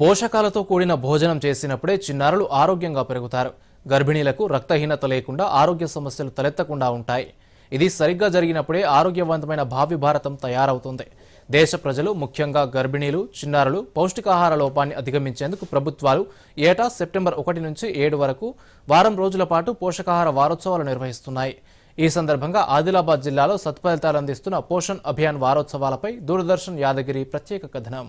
పోషకాలతో కూడిన భోజనం చేసినప్పుడే చిన్నారులు ఆరోగ్యంగా పెరుగుతారు. గర్భిణీలకు రక్తహీనత లేకుండా ఆరోగ్య సమస్యలు తలెత్తకుండా ఉంటాయి. ఇది సరిగ్గా జరిగినప్పుడే ఆరోగ్యవంతమైన భావి భారతం తయారవుతుంది. దేశ ప్రజలు ముఖ్యంగా గర్భిణీలు చిన్నారులు పౌష్టికాహార లోపాన్ని అధిగమించేందుకు ప్రభుత్వాలు ఏటా సెప్టెంబర్ ఒకటి నుంచి ఏడు వరకు వారం రోజుల పాటు పోషకాహార వారోత్సవాలు నిర్వహిస్తున్నాయి. ఈ సందర్భంగా ఆదిలాబాద్ జిల్లాలో సత్ఫలితాలు అందిస్తున్న పోషణ్ అభియాన్ వారోత్సవాలపై దూరదర్శన్ యాదగిరి ప్రత్యేక కథనం.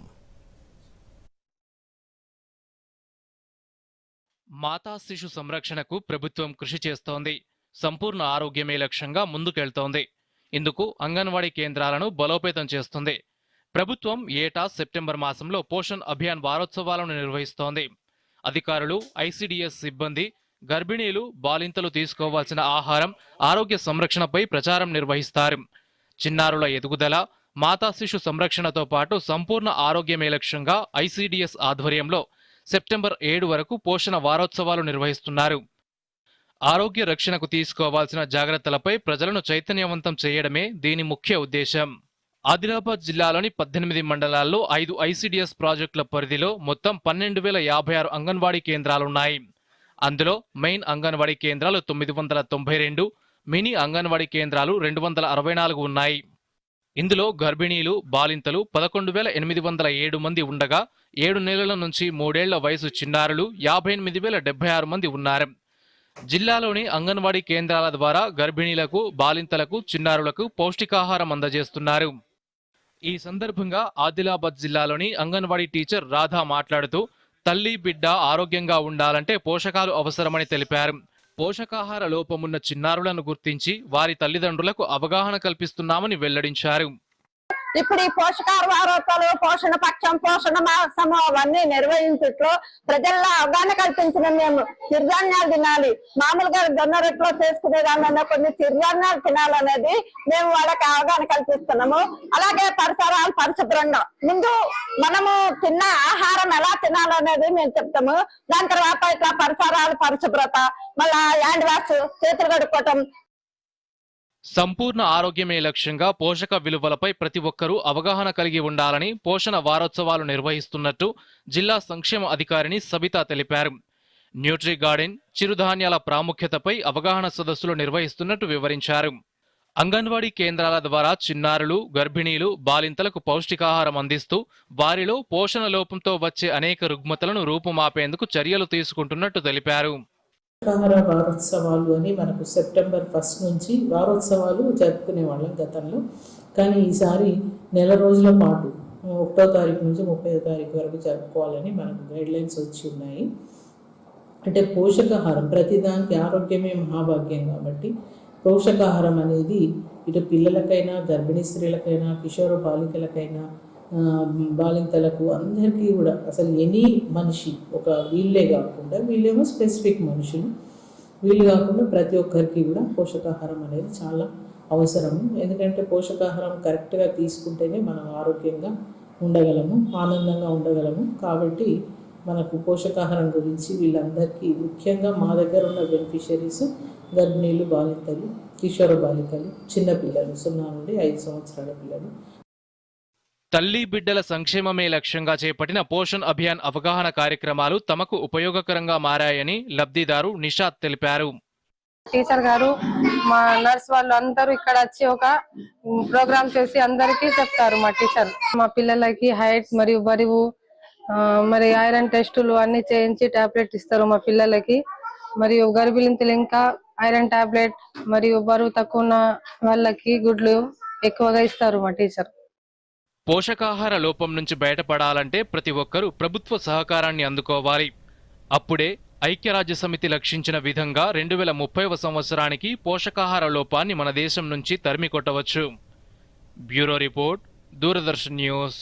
మాతా శిశు సంరక్షణకు ప్రభుత్వం కృషి చేస్తోంది. సంపూర్ణ ఆరోగ్యమే లక్ష్యంగా ముందుకెళ్తోంది. ఇందుకు అంగన్వాడీ కేంద్రాలను బలోపేతం చేస్తుంది. ప్రభుత్వం ఏటా సెప్టెంబర్ మాసంలో పోషణ్ అభియాన్ వారోత్సవాలను నిర్వహిస్తోంది. అధికారులు ఐసిడిఎస్ సిబ్బంది గర్భిణీలు బాలింతలు తీసుకోవాల్సిన ఆహారం ఆరోగ్య సంరక్షణపై ప్రచారం నిర్వహిస్తారు. చిన్నారుల ఎదుగుదల మాతా శిశు సంరక్షణతో పాటు సంపూర్ణ ఆరోగ్యమే లక్ష్యంగా ఐసిడిఎస్ ఆధ్వర్యంలో సెప్టెంబర్ ఏడు వరకు పోషణ వారోత్సవాలు నిర్వహిస్తున్నారు. ఆరోగ్య రక్షణకు తీసుకోవాల్సిన జాగ్రత్తలపై ప్రజలను చైతన్యవంతం చేయడమే దీని ముఖ్య ఉద్దేశం. ఆదిలాబాద్ జిల్లాలోని పద్దెనిమిది మండలాల్లో ఐదు ఐసిడిఎస్ ప్రాజెక్టుల పరిధిలో మొత్తం పన్నెండు వేల యాభై ఆరు అంగన్వాడీ కేంద్రాలున్నాయి. అందులో మెయిన్ అంగన్వాడీ కేంద్రాలు తొమ్మిది వందల తొంభై రెండు మినీ అంగన్వాడీ కేంద్రాలు రెండు వందల అరవై నాలుగు ఉన్నాయి. ఇందులో గర్భిణీలు బాలింతలు పదకొండు వేల ఎనిమిది వందల ఏడు మంది ఉండగా ఏడు నెలల నుంచి మూడేళ్ళ వయసు చిన్నారులు యాభై ఎనిమిది వేల డెబ్బై ఆరు మంది ఉన్నారు. జిల్లాలోని అంగన్వాడీ కేంద్రాల ద్వారా గర్భిణీలకు బాలింతలకు చిన్నారులకు పౌష్టికాహారం అందజేస్తున్నారు. ఈ సందర్భంగా ఆదిలాబాద్ జిల్లాలోని అంగన్వాడీ టీచర్ రాధా మాట్లాడుతూ తల్లి బిడ్డ ఆరోగ్యంగా ఉండాలంటే పోషకాలు అవసరమని తెలిపారు. పోషకాహార లోపమున్న చిన్నారులను గుర్తించి వారి తల్లిదండ్రులకు అవగాహన కల్పిస్తున్నామని వెల్లడించారు. ఇప్పుడు ఈ పోషకాహార వారోత్సవాలు పోషణ పక్షం పోషణ మాసము అవన్నీ నిర్వహించట్లో ప్రజల్లో అవగాహన కల్పించిన మేము చిరుధాన్యాలు తినాలి. మామూలుగా జొన్న రొట్టెలో చేసుకునే దానిలో కొన్ని చిరుధాన్యాలు తినాలనేది మేము వాళ్ళకి అవగాహన కల్పిస్తున్నాము. అలాగే పరిసరాలు పరిశుభ్రంగా. ముందు మనము తిన్న ఆహారం ఎలా తినాలనేది మేము చెప్తాము. దాని తర్వాత ఇట్లా పరిసరాలు పరిశుభ్రత మళ్ళా హ్యాండ్ వాష్ చేతులు కడుక్కోవటం సంపూర్ణ ఆరోగ్యమే లక్ష్యంగా పోషక విలువలపై ప్రతి ఒక్కరూ అవగాహన కలిగి ఉండాలని పోషణ వారోత్సవాలు నిర్వహిస్తున్నట్టు జిల్లా సంక్షేమ అధికారిని సబిత తెలిపారు. న్యూట్రీ గార్డెన్ చిరుధాన్యాల ప్రాముఖ్యతపై అవగాహన సదస్సులు నిర్వహిస్తున్నట్టు వివరించారు. అంగన్వాడీ కేంద్రాల ద్వారా చిన్నారులు గర్భిణీలు బాలింతలకు పౌష్టికాహారం అందిస్తూ వారిలో పోషణ లోపంతో వచ్చే అనేక రుగ్మతలను రూపుమాపేందుకు చర్యలు తీసుకుంటున్నట్టు తెలిపారు. పోషకాహార వారోత్సవాలు అని మనకు సెప్టెంబర్ ఫస్ట్ నుంచి వారోత్సవాలు జరుపుకునే వాళ్ళం గతంలో. కానీ ఈసారి నెల రోజుల పాటు ఒకటో తారీఖు నుంచి ముప్పై తారీఖు వరకు జరుపుకోవాలని మనకు గైడ్లైన్స్ వచ్చి ఉన్నాయి. అంటే పోషకాహారం ప్రతిదానికి ఆరోగ్యమే మహాభాగ్యం కాబట్టి పోషకాహారం అనేది ఇటు పిల్లలకైనా గర్భిణీ స్త్రీలకైనా కిషోర బాలికలకైనా బాలింతలకు అందరికీ కూడా అసలు ఎనీ మనిషి ఒక వీళ్ళే కాకుండా వీళ్ళేమో స్పెసిఫిక్ మనుషులు. వీళ్ళు కాకుండా ప్రతి ఒక్కరికి కూడా పోషకాహారం అనేది చాలా అవసరము ఎందుకంటే పోషకాహారం కరెక్ట్గా తీసుకుంటేనే మనం ఆరోగ్యంగా ఉండగలము ఆనందంగా ఉండగలము. కాబట్టి మనకు పోషకాహారం గురించి వీళ్ళందరికీ ముఖ్యంగా మా దగ్గర ఉన్న బెనిఫిషరీస్ గర్భిణీలు బాలింతలు కిషోర బాలికలు చిన్నపిల్లలు సున్నా నుండి ఐదు సంవత్సరాల పిల్లలు తల్లి బిడ్డల సంక్షేమమే లక్ష్యంగా చేపట్టిన పోషణ్ అభియాన్ అవగాహన కార్యక్రమాలు తమకు ఉపయోగకరంగా మారాయని లబ్ధిదారు నిషాద్ తెలిపారు. టీచర్ గారు మా నర్స్ వాళ్ళు అందరూ ఇక్కడ వచ్చి ఒక ప్రోగ్రామ్ చేసి అందరికీ చెప్తారు మా టీచర్. మా పిల్లలకి హైట్ మరియు బరువు మరి ఐరన్ టెస్టులు అన్ని చేయించి టాబ్లెట్ ఇస్తారు మా పిల్లలకి. మరియు గర్భిణింతలు ఇంకా ఐరన్ టాబ్లెట్ మరియు బరువు తక్కువ ఉన్న వాళ్ళకి గుడ్లు ఎక్కువగా ఇస్తారు మా టీచర్. పోషకాహార లోపం నుంచి బయటపడాలంటే ప్రతి ఒక్కరూ ప్రభుత్వ సహకారాన్ని అందుకోవాలి. అప్పుడే ఐక్యరాజ్య సమితి లక్షించిన విధంగా రెండు వేల ముప్పైవ సంవత్సరానికి పోషకాహార లోపాన్ని మన దేశం నుంచి తరిమి కొట్టవచ్చు బ్యూరో రిపోర్ట్ దూరదర్శన్ న్యూస్.